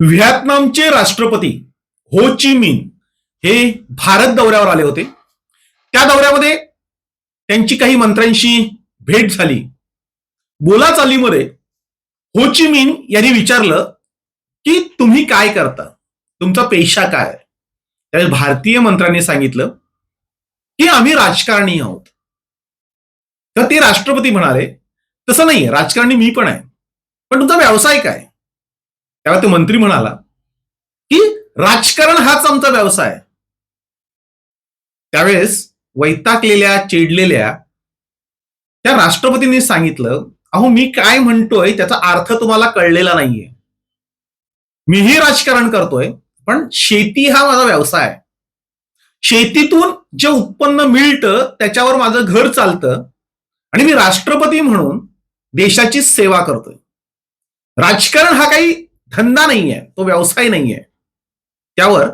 व्हिएतनामचे राष्ट्रपती हो ची मिन हे भारत दौऱ्यावर आले होते. त्या दौऱ्यामध्ये त्यांची काही मंत्र्यांशी भेट झाली. बोलाचालीमध्ये हो ची मिन यांनी विचारलं की तुम्ही काय करता? तुमचा पेशा काय? त्यावेळी भारतीय मंत्र्यांनी सांगितलं की आम्ही राजकारणी आहोत. तर ते राष्ट्रपती म्हणाले तसं नाहीये राजकारणी मी पण आहे. पण तुमचा व्यवसाय काय? तेव्हा तो मंत्री म्हणाला की राजकारण हाच आमचा व्यवसाय. त्यावेळेस वैतागलेल्या चिडलेल्या त्या राष्ट्रपतींनी सांगितलं अहो मी काय म्हणतोय त्याचा अर्थ तुम्हाला कळलेला नाहीये. मीही राजकारण करतोय पण शेती हा माझा व्यवसाय आहे. शेतीतून जे उत्पन्न मिळतं त्याच्यावर माझं घर चालतं आणि मी राष्ट्रपती म्हणून देशाची सेवा करतोय. राजकारण हा काही धंदा नाही आहे तो व्यवसाय नाही आहे त्यावर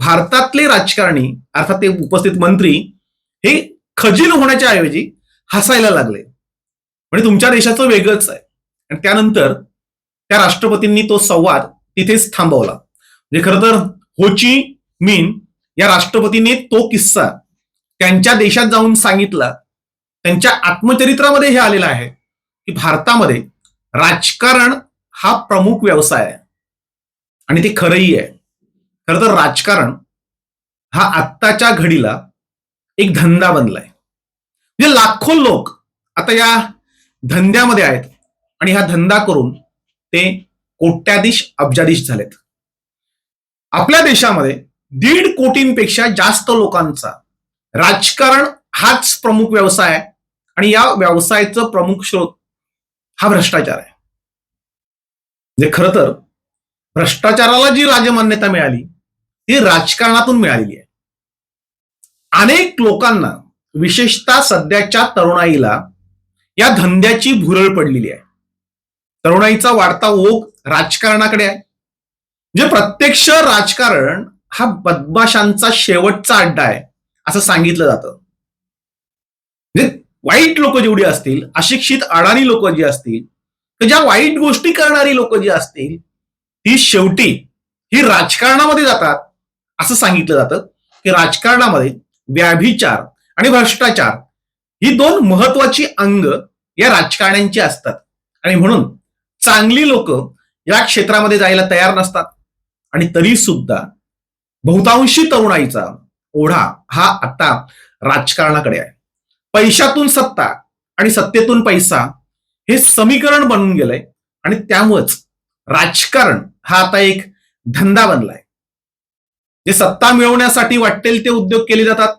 भारतातले राजकारणी अर्थात ते उपस्थित मंत्री हे खजील होण्याच्या ऐवजी हसायला लागले. म्हणजे तुमच्या देशाचं वेगळंच आहे. आणि त्यानंतर त्या राष्ट्रपतींनी तो संवाद तिथेच थांबवला. म्हणजे खरं तर होची मिन या राष्ट्रपतीने तो किस्सा त्यांच्या देशात जाऊन सांगितला. त्यांच्या आत्मचरित्रामध्ये हे आलेलं आहे की भारतामध्ये राजकारण हा प्रमुख व्यवसाय आहे. आणि ते खरंही आहे. खरं तर राजकारण हा आत्ताच्या घडीला एक धंदा बनलाय. म्हणजे लाखो लोक आता या धंद्यामध्ये आहेत आणि हा धंदा करून ते कोट्याधीश अब्जाधीश झालेत. आपल्या देशामध्ये दीड कोटींपेक्षा जास्त लोकांचा राजकारण हाच प्रमुख व्यवसाय आहे. आणि या व्यवसायाचं प्रमुख स्रोत हा भ्रष्टाचार आहे. म्हणजे खरं तर भ्रष्टाचाराला जी राजमान्यता मिळाली ती राजकारणातून मिळालेली आहे. अनेक लोकांना विशेषतः सध्याच्या तरुणाईला या धंद्याची भुरळ पडलेली आहे. तरुणाईचा वाढता ओघ राजकारणाकडे आहे. म्हणजे प्रत्यक्ष राजकारण हा बदमाशांचा शेवटचा अड्डा आहे असं सांगितलं जातं. म्हणजे वाईट लोक जेवढी असतील अशिक्षित अडाणी लोक जी असतील ज्या वाईट गोष्टी करणारी लोक जी असतील ती शेवटी ही राजकारणामध्ये जातात. असं सांगितलं जातं की राजकारणामध्ये व्याभिचार आणि भ्रष्टाचार ही दोन महत्वाची अंग या राजकारण्यांची असतात. आणि म्हणून चांगली लोक या क्षेत्रामध्ये जायला तयार नसतात. आणि तरी सुद्धा बहुतांशी तरुणाईचा ओढा हा आता राजकारणाकडे आहे. पैशातून सत्ता आणि सत्तेतून पैसा हे समीकरण बनून गेलंय. आणि त्यामुळेच राजकारण हा आता एक धंदा बनलाय. जे सत्ता मिळवण्यासाठी वाटेल ते उद्योग केले जातात.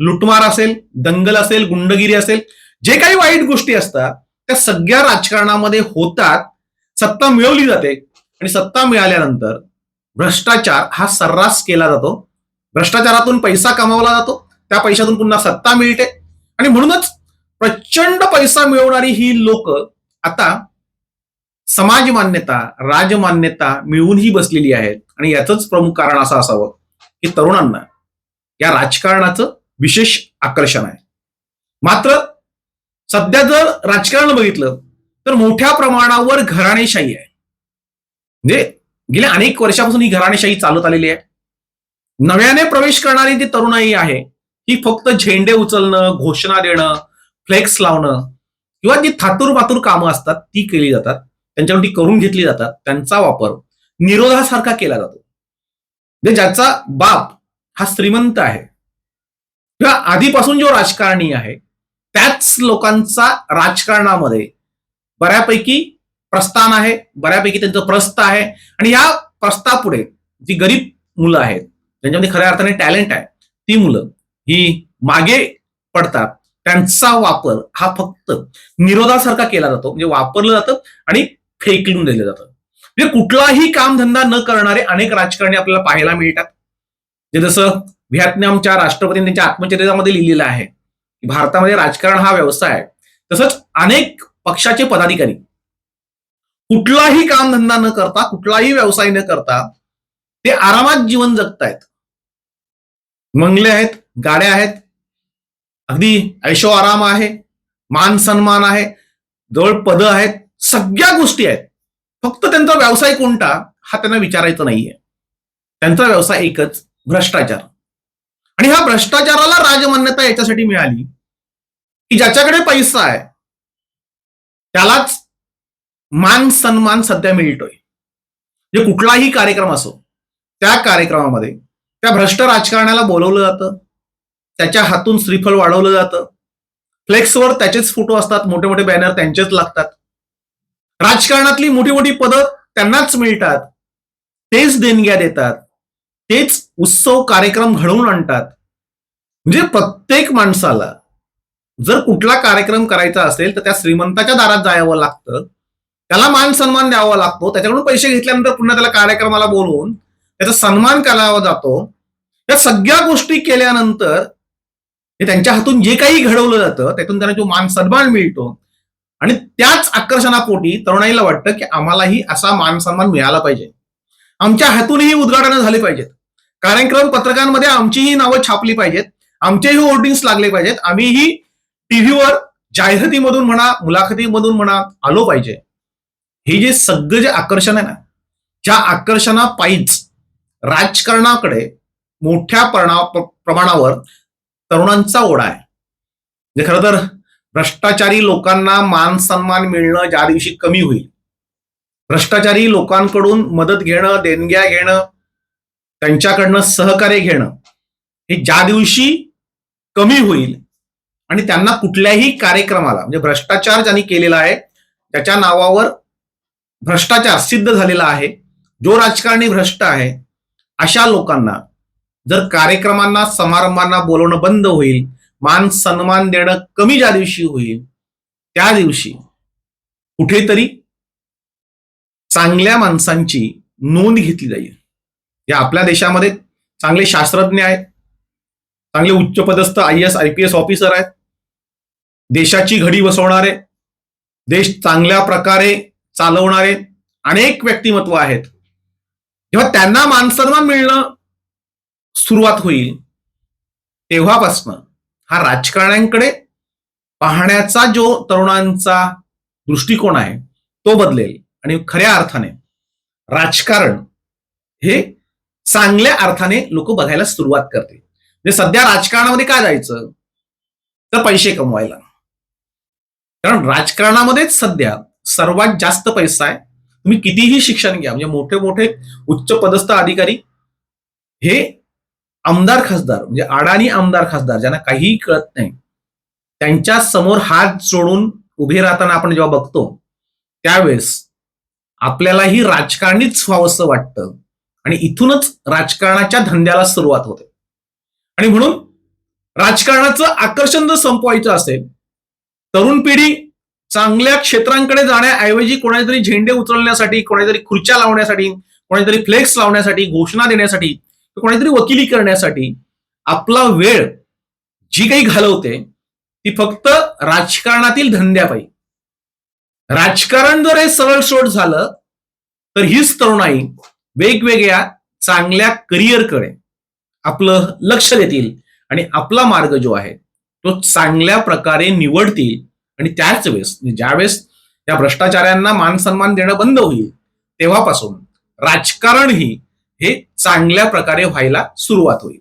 लुटमार असेल दंगल असेल गुंडगिरी असेल जे काही वाईट गोष्टी असतात त्या सगळ्या राजकारणामध्ये होतात. सत्ता मिळवली जाते आणि सत्ता मिळाल्यानंतर भ्रष्टाचार हा सर्रास केला जातो. भ्रष्टाचारातून पैसा कमावला जातो. त्या पैशातून पुन्हा सत्ता मिळते. आणि म्हणूनच प्रचंड पैसा मिळवणारी ही लोक आता समाज मान्यता राजमान्यता मिळवूनही बसलेली आहेत. आणि याचंच प्रमुख कारण असं असावं की तरुणांना या राजकारणाचं विशेष आकर्षण आहे. मात्र सध्या जर राजकारण बघितलं तर मोठ्या प्रमाणावर घराणेशाही आहे. म्हणजे गेल्या अनेक वर्षापासून ही घराणेशाही चालत आलेली आहे. नव्याने प्रवेश करणारी जी तरुणाई आहे ही फक्त झेंडे उचलणं घोषणा देणं फ्लेक्स लावणं किंवा जी थातूर बातूर कामं असतात ती केली जातात. त्यांच्याकडून ती करून घेतली जातात. त्यांचा वापर निरोधासारखा केला जातो. म्हणजे ज्याचा बाप हा श्रीमंत आहे किंवा आधीपासून जो राजकारणी आहे त्याच लोकांचा राजकारणामध्ये बऱ्यापैकी प्रस्थान आहे बऱ्यापैकी त्यांचं प्रस्थ आहे आणि या प्रस्तापुढे जी गरीब मुलं आहेत ज्यांच्यामध्ये खऱ्या अर्थाने टॅलेंट आहे ती मुलं ही मागे पडतात. त्यांचा वापर हा फक्त निरोधासारखा केला जातो म्हणजे वापरलं जातं आणि फेकलून दिलं जातं. म्हणजे कुठलाही कामधंदा न करणारे अनेक राजकारणी आपल्याला पाहायला मिळतात. जे जसं व्हिएतनामच्या राष्ट्रपतींनी त्यांच्या आत्मचरित्रामध्ये लिहिलेलं आहे की भारतामध्ये राजकारण हा व्यवसाय आहे. तसंच अनेक पक्षाचे पदाधिकारी कुठलाही कामधंदा न करता कुठलाही व्यवसाय न करता ते आरामात जीवन जगतायत. मंगले आहेत गाड्या आहेत अगदी ऐशो आराम आहे मान सन्मान आहे जवळ पद आहेत सगळ्या गोष्टी आहेत. फक्त त्यांचा व्यवसाय कोणता हा त्यांना विचारायचा नाहीये. त्यांचा व्यवसाय एकच भ्रष्टाचार. आणि ह्या भ्रष्टाचाराला राजमान्यता याच्यासाठी मिळाली की ज्याच्याकडे पैसा आहे त्यालाच मान सन्मान सध्या मिळतोय. जे कुठलाही कार्यक्रम असो त्या कार्यक्रमामध्ये त्या भ्रष्ट राजकारण्याला बोलवलं जातं त्याच्या हातून श्रीफळ वाढवलं जातं. फ्लेक्सवर त्याचेच फोटो असतात मोठे मोठे बॅनर त्यांचेच लागतात. राजकारणातली मोठी मोठी पदं त्यांनाच मिळतात. तेच देणग्या देतात. तेच उत्सव कार्यक्रम घडवून आणतात. म्हणजे प्रत्येक माणसाला जर कुठला कार्यक्रम करायचा असेल तर त्या श्रीमंताच्या दारात जावं लागतं. त्याला मान सन्मान द्यावा लागतो. त्याच्याकडून पैसे घेतल्यानंतर पुन्हा त्याला कार्यक्रमाला बोलवून त्याचा सन्मान करावा जातो. या सगळ्या गोष्टी केल्यानंतर त्यांच्या हातून जे काही घडवलं जातं त्यातून त्यांना जो मान सन्मान मिळतो. आणि त्याच आकर्षणापोटी तरुणाईला वाटतं की आम्हालाही असा मान सन्मान मिळाला पाहिजे. आमच्या हातूनही उद्घाटनं झाली पाहिजेत. कार्यक्रम पत्रकांमध्ये आमचीही नावं छापली पाहिजेत. आमचेही होर्डिंग्स लागले पाहिजेत. आम्हीही टीव्हीवर जाहिरातीमधून म्हणा मुलाखतीमधून म्हणा आलो पाहिजे. हे जे सगळं जे आकर्षण आहे ना ज्या आकर्षणापायीच राजकारणाकडे मोठ्या प्रणा- प्रमाणावर तरुणांचा ओढा आहे. म्हणजे खरं तर भ्रष्टाचारी लोकांना मान सन्मान मिळणं ज्या दिवशी कमी होईल. भ्रष्टाचारी लोकांकडून मदत घेणं देणग्या घेणं त्यांच्याकडनं सहकार्य घेणं हे ज्या दिवशी कमी होईल आणि त्यांना कुठल्याही कार्यक्रमाला म्हणजे भ्रष्टाचार ज्यांनी केलेला आहे त्याच्या नावावर भ्रष्टाचार सिद्ध झालेला आहे जो राजकारणी भ्रष्ट आहे अशा लोकांना जर कार्यक्रमांना समारंभांना बोलवणं बंद होईल मान सन्मान देणं कमी ज्या दिवशी होईल त्या दिवशी कुठेतरी चांगल्या माणसांची नोंद घेतली जाईल. या आपल्या देशामध्ये चांगले शास्त्रज्ञ आहेत चांगले उच्चपदस्थ I S I P S officer आहेत. देशाची घडी बसवणारे देश चांगल्या प्रकारे चालवणारे अनेक व्यक्तिमत्व आहेत. जेव्हा त्यांना मानसन्मान मिळणं सुरुवात होईल तेव्हापासनं हा राजकारण्यांकडे पाहण्याचा जो तरुणांचा दृष्टिकोन आहे तो बदलेल. आणि खऱ्या अर्थाने राजकारण हे चांगल्या अर्थाने लोक बघायला सुरुवात करतील म्हणजे सध्या राजकारणामध्ये काय जायचं? तर पैसे कमवायला. कारण राजकारणामध्येच सध्या सर्वात जास्त पैसा आहे. तुम्ही कितीही शिक्षण घ्या म्हणजे मोठे मोठे उच्च पदस्थ अधिकारी हे आमदार खासदार म्हणजे अडाणी आमदार खासदार ज्यांना काहीही कळत नाही त्यांच्यासमोर हात जोडून उभे राहताना आपण जेव्हा बघतो त्यावेळेस आपल्यालाही राजकारणीच व्हावंसं वाटतं आणि इथूनच राजकारणाच्या धंद्याला सुरुवात होते. आणि म्हणून राजकारणाचं आकर्षण जर संपवायचं असेल तरुण पिढी चांगल्या क्षेत्रांकडे जाण्याऐवजी कोणातरी झेंडे उचलण्यासाठी कोणातरी खुर्च्या लावण्यासाठी कोणातरी फ्लेक्स लावण्यासाठी घोषणा देण्यासाठी कोणीतरी वकिली करण्यासाठी आपला वेळ जी काही घालवते ती फक्त राजकारणातील धंद्यापायी. राजकारण जर हे सरळ सोड झालं तर हीच तरुणाई वेगवेगळ्या चांगल्या करिअरकडे आपलं लक्ष देतील आणि आपला मार्ग जो आहे तो चांगल्या प्रकारे निवडतील आणि त्याच वेळेस म्हणजे ज्यावेळेस या भ्रष्टाचाऱ्यांना मान सन्मान देणं बंद होईल तेव्हापासून राजकारण ही हे चांगल्या प्रकारे व्हायला सुरुवात होईल.